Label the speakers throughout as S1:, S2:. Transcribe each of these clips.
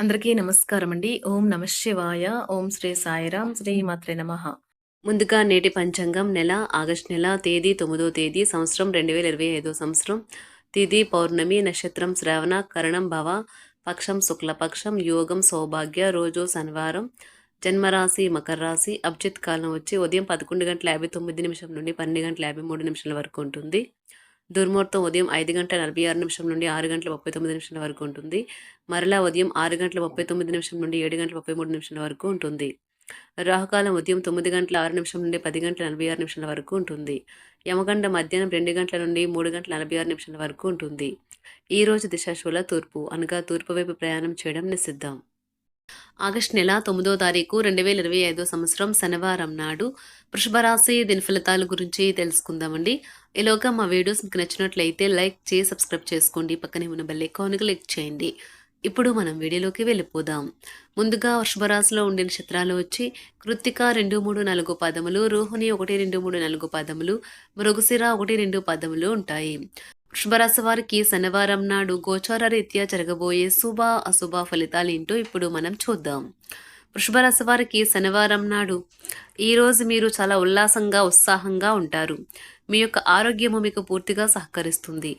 S1: అందరికీ నమస్కారం అండి ఓం నమ శివాయ. ఓం శ్రీ సాయిరాం. శ్రీ మాత్రే నమ. ముందుగా నేటి పంచాంగం నెల ఆగస్టు నెల తేదీ తొమ్మిదో తేదీ సంవత్సరం రెండు వేల ఇరవై ఐదో సంవత్సరం. తిథి పౌర్ణమి నక్షత్రం శ్రావణ కరణం భవ పక్షం శుక్లపక్షం యోగం సౌభాగ్య రోజు శనివారం. జన్మరాశి మకర రాశి అభిజిత్ కాలం వచ్చి ఉదయం పదకొండు గంటల యాభై తొమ్మిది నిమిషం నుండి పన్నెండు గంటల యాభై మూడు నిమిషాల వరకు ఉంటుంది. దుర్ముహూర్తం ఉదయం ఐదు గంటల నలభై ఆరు నిమిషం నుండి ఆరు గంటల ముప్పై తొమ్మిది నిమిషాల వరకు ఉంటుంది. మరలా ఉదయం ఆరు గంటల ముప్పై తొమ్మిది నిమిషం నుండి ఏడు గంటల ముప్పై మూడు నిమిషాల వరకు ఉంటుంది. రాహుకాలం ఉదయం తొమ్మిది గంటల ఆరు నిమిషం నుండి పది గంటల నలభై ఆరు నిమిషాల వరకు ఉంటుంది. యమగండ మధ్యాహ్నం రెండు గంటల నుండి మూడు గంటల నలభై ఆరు నిమిషాల వరకు ఉంటుంది. ఈ రోజు దిశాశూల తూర్పు అనగా తూర్పు వైపు ప్రయాణం చేయడం నిషిద్ధం. ఆగస్టు నెల తొమ్మిదో తారీఖు రెండు వేల ఇరవై ఐదో సంవత్సరం శనివారం నాడు వృషభరాశి దీని ఫలితాల గురించి తెలుసుకుందామండి. ఈలోగా మా వీడియోస్ మీకు నచ్చినట్లయితే లైక్ చేసి సబ్స్క్రైబ్ చేసుకోండి. పక్కనే ఉన్న బెల్ ఐకాన్కి క్లిక్ చేయండి. ఇప్పుడు మనం వీడియోలోకి వెళ్ళిపోదాం. ముందుగా వృషభరాశిలో ఉండే నక్షత్రాలు వచ్చి కృత్తిక రెండు మూడు నాలుగు పదములు రోహిణి ఒకటి రెండు మూడు నాలుగు పదములు మృగశిర ఒకటి రెండు పదములు ఉంటాయి. వృషభరాశి వారికి శనివారం నాడు గోచార రీత్యా జరగబోయే శుభ అశుభ ఫలితాలు ఏంటో ఇప్పుడు మనం చూద్దాం. వృషభరాశి వారికి శనివారం నాడు ఈరోజు మీరు చాలా ఉల్లాసంగా ఉత్సాహంగా ఉంటారు. మీ యొక్క ఆరోగ్యము మీకు పూర్తిగా సహకరిస్తుంది.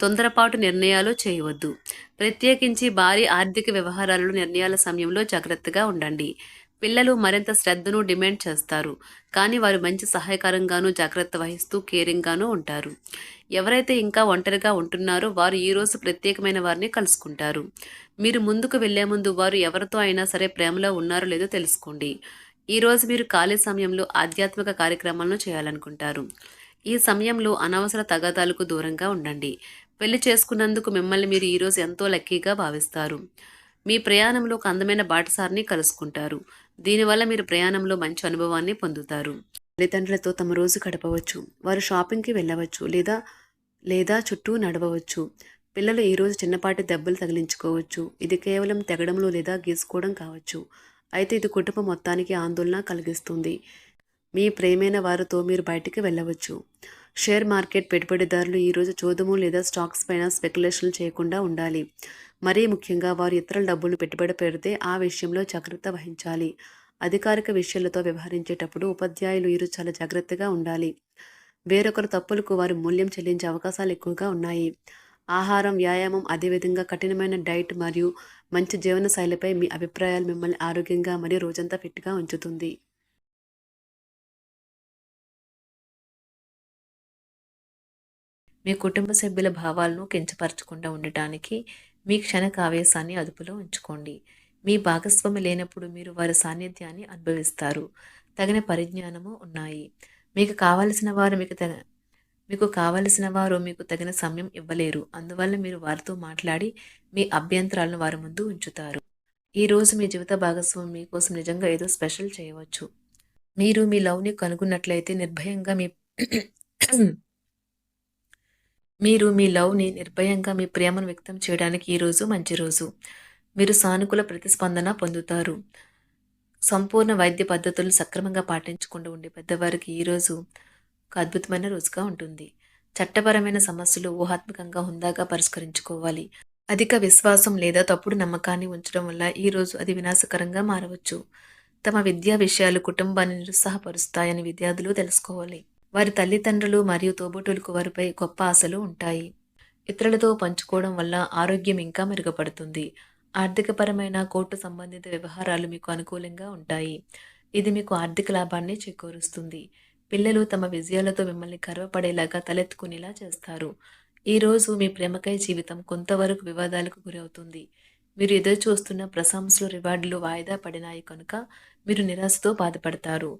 S1: తొందరపాటు నిర్ణయాలు చేయవద్దు. ప్రత్యేకించి భారీ ఆర్థిక వ్యవహారాలలో నిర్ణయాల సమయంలో జాగ్రత్తగా ఉండండి. పిల్లలు మరింత శ్రద్ధను డిమాండ్ చేస్తారు. కానీ వారు మంచి సహాయకరంగానూ జాగ్రత్త వహిస్తూ కేరింగ్గానూ ఉంటారు. ఎవరైతే ఇంకా ఒంటరిగా ఉంటున్నారో వారు ఈరోజు ప్రత్యేకమైన వారిని కలుసుకుంటారు. మీరు ముందుకు వెళ్ళే ముందు వారు ఎవరితో అయినా సరే ప్రేమలో ఉన్నారో లేదో తెలుసుకోండి. ఈరోజు మీరు ఖాళీ సమయంలో ఆధ్యాత్మిక కార్యక్రమాలను చేయాలనుకుంటారు. ఈ సమయంలో అనవసర తగాదాలకు దూరంగా ఉండండి. పెళ్ళి చేసుకున్నందుకు మిమ్మల్ని మీరు ఈరోజు ఎంతో లక్కీగా భావిస్తారు. మీ ప్రయాణంలో ఒక అందమైన బాటసారిని కలుసుకుంటారు. దీనివల్ల మీరు ప్రయాణంలో మంచి అనుభవాన్ని పొందుతారు. తల్లిదండ్రులతో తమ రోజు గడపవచ్చు. వారు షాపింగ్కి వెళ్ళవచ్చు లేదా లేదా చుట్టూ నడవవచ్చు. పిల్లలు ఈరోజు చిన్నపాటి దెబ్బలు తగిలించుకోవచ్చు. ఇది కేవలం తెగడంలో లేదా గీసుకోవడం కావచ్చు. అయితే ఇది కుటుంబం మొత్తానికి ఆందోళన కలిగిస్తుంది. మీ ప్రేమైన వారితో మీరు బయటికి వెళ్ళవచ్చు. షేర్ మార్కెట్ పెట్టుబడిదారులు ఈరోజు చోదము లేదా స్టాక్స్ పైన స్పెక్యులేషన్లు చేయకుండా ఉండాలి. మరీ ముఖ్యంగా వారు ఇతరుల డబ్బులు పెట్టుబడి పెడితే ఆ విషయంలో జాగ్రత్త వహించాలి. అధికారిక విషయాలతో వ్యవహరించేటప్పుడు ఉపాధ్యాయులు ఈరోజు చాలా జాగ్రత్తగా ఉండాలి. వేరొకరు తప్పులకు వారు మూల్యం చెల్లించే అవకాశాలు ఎక్కువగా ఉన్నాయి. ఆహారం వ్యాయామం అదేవిధంగా కఠినమైన డైట్ మరియు మంచి జీవన శైలిపై మీ అభిప్రాయాలు మిమ్మల్ని ఆరోగ్యంగా మరియు రోజంతా ఫిట్గా ఉంచుతుంది. మీ కుటుంబ సభ్యుల భావాలను కించపరచకుండా ఉండటానికి మీ క్షణక ఆవేశాన్ని అదుపులో ఉంచుకోండి. మీ భాగస్వామి లేనప్పుడు మీరు వారి సాన్నిధ్యాన్ని అనుభవిస్తారు. తగిన పరిజ్ఞానము ఉన్నాయి. మీకు కావలసిన వారు మీకు తగ మీకు కావలసిన వారు మీకు తగిన సమయం ఇవ్వలేరు. అందువల్ల మీరు వారితో మాట్లాడి మీ అభ్యంతరాలను వారి ముందు ఉంచుతారు. ఈరోజు మీ జీవిత భాగస్వామి మీకోసం నిజంగా ఏదో స్పెషల్ చేయవచ్చు. మీరు మీ లవ్ని కనుగొన్నట్లయితే నిర్భయంగా మీ మీరు మీ లవ్ని నిర్భయంగా మీ ప్రేమను వ్యక్తం చేయడానికి ఈరోజు మంచి రోజు. మీరు సానుకూల ప్రతిస్పందన పొందుతారు. సంపూర్ణ వైద్య పద్ధతులు సక్రమంగా పాటించకుండా ఉండే పెద్దవారికి ఈరోజు ఒక అద్భుతమైన రోజుగా ఉంటుంది. చట్టపరమైన సమస్యలు ఊహాత్మకంగా హుందాగా పరిష్కరించుకోవాలి. అధిక విశ్వాసం లేదా తప్పుడు నమ్మకాన్ని ఉంచడం వల్ల ఈరోజు అది వినాశకరంగా మారవచ్చు. తమ విద్యా విషయాలు కుటుంబాన్ని నిరుత్సాహపరుస్తాయని విద్యార్థులు తెలుసుకోవాలి. వారి తల్లిదండ్రులు మరియు తోబుటులకు వారిపై గొప్ప ఆశలు ఉంటాయి. ఇతరులతో పంచుకోవడం వల్ల ఆరోగ్యం ఇంకా మెరుగుపడుతుంది. ఆర్థికపరమైన కోర్టు సంబంధిత వ్యవహారాలు మీకు అనుకూలంగా ఉంటాయి. ఇది మీకు ఆర్థిక లాభాన్ని చేకూరుస్తుంది. పిల్లలు తమ విజయాలతో మిమ్మల్ని గర్వపడేలాగా తలెత్తుకునేలా చేస్తారు. ఈరోజు మీ ప్రేమకై జీవితం కొంతవరకు వివాదాలకు గురవుతుంది. మీరు ఎదురు చూస్తున్న ప్రశంసలు రివార్డులు వాయిదా పడినాయి కనుక మీరు నిరాశతో బాధపడతారు.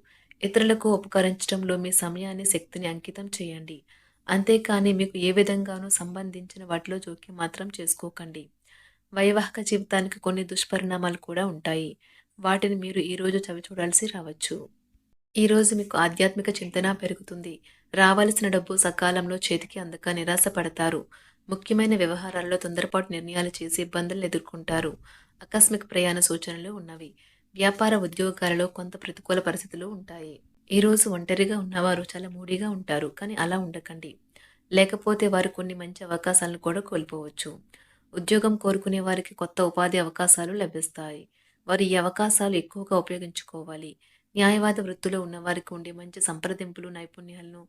S1: ఇతరులకు ఉపకరించడంలో మీ సమయాన్ని శక్తిని అంకితం చేయండి. అంతేకాని మీకు ఏ విధంగానూ సంబంధించిన వాటిలో జోక్యం మాత్రం చేసుకోకండి. వైవాహిక జీవితానికి కొన్ని దుష్పరిణామాలు కూడా ఉంటాయి. వాటిని మీరు ఈరోజు చవిచూడాల్సి రావచ్చు. ఈరోజు మీకు ఆధ్యాత్మిక చింతన పెరుగుతుంది. రావాల్సిన డబ్బు సకాలంలో చేతికి అందక నిరాశ పడతారు ముఖ్యమైన వ్యవహారాల్లో తొందరపాటు నిర్ణయాలు చేసి ఇబ్బందులు ఎదుర్కొంటారు. ఆకస్మిక ప్రయాణ సూచనలు ఉన్నవి. వ్యాపార ఉద్యోగాలలో కొంత ప్రతికూల పరిస్థితులు ఉంటాయి. ఈరోజు ఒంటరిగా ఉన్నవారు చాలా మూడీగా ఉంటారు కానీ అలా ఉండకండి. లేకపోతే వారు కొన్ని మంచి అవకాశాలను కూడా కోల్పోవచ్చు. ఉద్యోగం కోరుకునే వారికి కొత్త ఉపాధి అవకాశాలు లభిస్తాయి. వారు ఈ అవకాశాలు ఎక్కువగా ఉపయోగించుకోవాలి. న్యాయవాద వృత్తిలో ఉన్న వారికి ఉండే మంచి సంప్రదింపులు నైపుణ్యాలను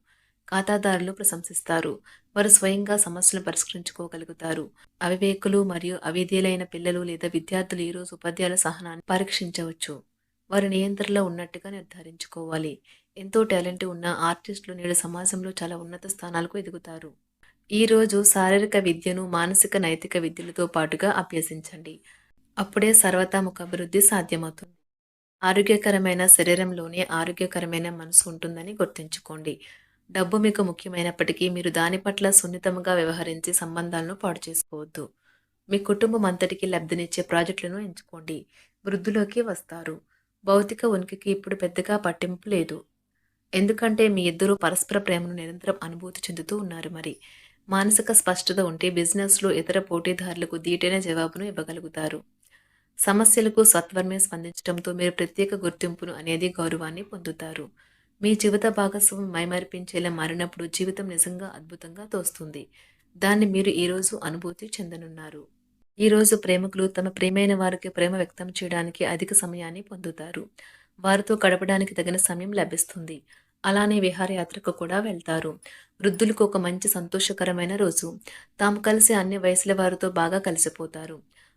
S1: ఖాతాదారులు ప్రశంసిస్తారు. వారు స్వయంగా సమస్యలను పరిష్కరించుకోగలుగుతారు. అవివేకులు మరియు అవిధేయులైన పిల్లలు లేదా విద్యార్థులు ఈరోజు ఉపాధ్యాయుల సహనాన్ని పరీక్షించవచ్చు. వారు నియంత్రణలో ఉన్నట్టుగా నిర్ధారించుకోవాలి. ఎంతో టాలెంట్ ఉన్న ఆర్టిస్టులు నేడు సమాజంలో చాలా ఉన్నత స్థానాలకు ఎదుగుతారు. ఈరోజు శారీరక విద్యను మానసిక నైతిక విద్యలతో పాటుగా అభ్యసించండి. అప్పుడే సర్వతాముఖ అభివృద్ధి సాధ్యమవుతుంది. ఆరోగ్యకరమైన శరీరంలోనే ఆరోగ్యకరమైన మనసు ఉంటుందని గుర్తుంచుకోండి. డబ్బు మీకు ముఖ్యమైనప్పటికీ మీరు దాని పట్ల సున్నితంగా వ్యవహరించి సంబంధాలను పాడు చేసుకోవద్దు. మీ కుటుంబం అంతటికి లబ్ధినిచ్చే ప్రాజెక్టులను ఎంచుకోండి. వృద్ధిలోకి వస్తారు. భౌతిక ఉనికికి ఇప్పుడు పెద్దగా పట్టింపు లేదు. ఎందుకంటే మీ ఇద్దరు పరస్పర ప్రేమను నిరంతరం అనుభూతి చెందుతూ ఉన్నారు మరి. మానసిక స్పష్టత ఉంటే బిజినెస్లో ఇతర పోటీదారులకు దీటైన జవాబును ఇవ్వగలుగుతారు. సమస్యలకు సత్వరమే స్పందించడంతో మీరు ప్రత్యేక గుర్తింపును అనేది గౌరవాన్ని పొందుతారు. మీ జీవిత భాగస్వామి మైమరిపించేలా మారినప్పుడు జీవితం నిజంగా అద్భుతంగా తోస్తుంది. దాన్ని మీరు ఈరోజు అనుభూతి చెందనున్నారు. ఈరోజు ప్రేమికులు తమ ప్రేమైన వారికి ప్రేమ వ్యక్తం చేయడానికి అధిక సమయాన్ని పొందుతారు. వారితో గడపడానికి తగిన సమయం లభిస్తుంది. అలానే విహారయాత్రకు కూడా వెళ్తారు. వృద్ధులకు ఒక మంచి సంతోషకరమైన రోజు. తాము కలిసి అన్ని వయసుల వారితో బాగా కలిసిపోతారు.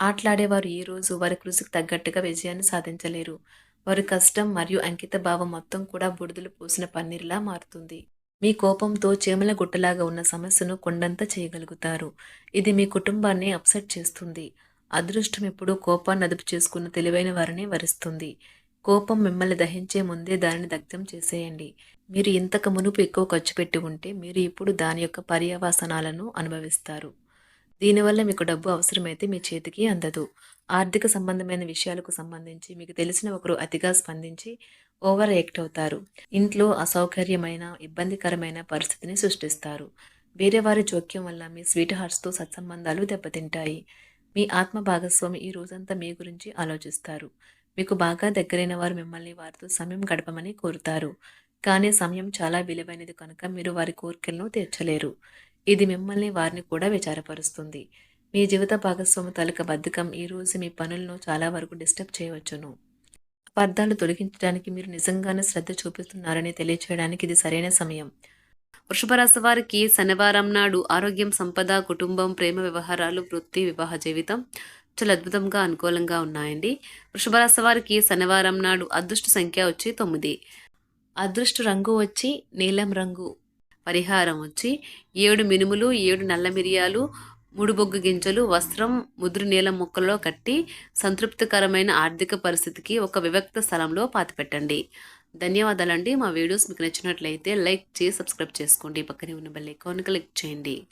S1: ఆటలాడేవారు ఈ రోజు వారి కృషికి తగ్గట్టుగా విజయాన్ని సాధించలేరు. వారి కష్టం మరియు అంకిత భావం మొత్తం కూడా బుడిదలు పోసిన పన్నీర్లా మారుతుంది. మీ కోపంతో చేమల గుట్టలాగా ఉన్న సమస్యను కొండంత చేయగలుగుతారు. ఇది మీ కుటుంబాన్ని అప్సెట్ చేస్తుంది. అదృష్టం ఎప్పుడూ కోపాన్ని అదుపు చేసుకున్న తెలివైన వారిని వరిస్తుంది. కోపం మిమ్మల్ని దహించే ముందే దానిని దగ్ధం చేసేయండి. మీరు ఇంతకు మునుపు ఎక్కువ ఖర్చు పెట్టి ఉంటే మీరు ఇప్పుడు దాని యొక్క పర్యవసనాలను అనుభవిస్తారు. దీనివల్ల మీకు డబ్బు అవసరమైతే మీ చేతికి అందదు. ఆర్థిక సంబంధమైన విషయాలకు సంబంధించి మీకు తెలిసిన ఒకరు అతిగా స్పందించి ఓవర్ యాక్ట్ అవుతారు. ఇంట్లో అసౌకర్యమైన ఇబ్బందికరమైన పరిస్థితిని సృష్టిస్తారు. వేరే వారి జోక్యం వల్ల మీ స్వీట్ హార్ట్స్తో సత్సంబంధాలు దెబ్బతింటాయి. మీ ఆత్మ భాగస్వామి ఈ రోజంతా మీ గురించి ఆలోచిస్తారు. మీకు బాగా దగ్గరైన వారు మిమ్మల్ని వారితో సమయం గడపమని కోరుతారు. కానీ సమయం చాలా విలువైనది కనుక మీరు వారి కోరికలను తీర్చలేరు. ఇది మిమ్మల్ని వారిని కూడా విచారపరుస్తుంది. మీ జీవిత భాగస్వామి తలక బద్ధకం ఈరోజు మీ పనులను చాలా వరకు డిస్టర్బ్ చేయవచ్చును. అపార్థాలు తొలగించడానికి మీరు నిజంగానే శ్రద్ధ చూపిస్తున్నారని తెలియచేయడానికి ఇది సరైన సమయం. వృషభరాశి వారికి శనివారం నాడు ఆరోగ్యం సంపద కుటుంబం ప్రేమ వ్యవహారాలు వృత్తి వివాహ జీవితం చాలా అద్భుతంగా అనుకూలంగా ఉన్నాయండి. వృషభరాశి వారికి శనివారం నాడు అదృష్ట సంఖ్య వచ్చి తొమ్మిది. అదృష్ట రంగు వచ్చి నీలం రంగు. పరిహారం వచ్చి ఏడు మినుములు ఏడు నల్ల మిరియాలు మూడు బొగ్గు గింజలు వస్త్రం ముదురు నీలం మొక్కల్లో కట్టి సంతృప్తికరమైన ఆర్థిక పరిస్థితికి ఒక వివక్త స్థలంలో పాతిపెట్టండి. ధన్యవాదాలండి. మా వీడియోస్ మీకు నచ్చినట్లయితే లైక్ చేసి సబ్స్క్రైబ్ చేసుకోండి. పక్కనే ఉన్న బెల్ ఐకాన్ క్లిక్ చేయండి.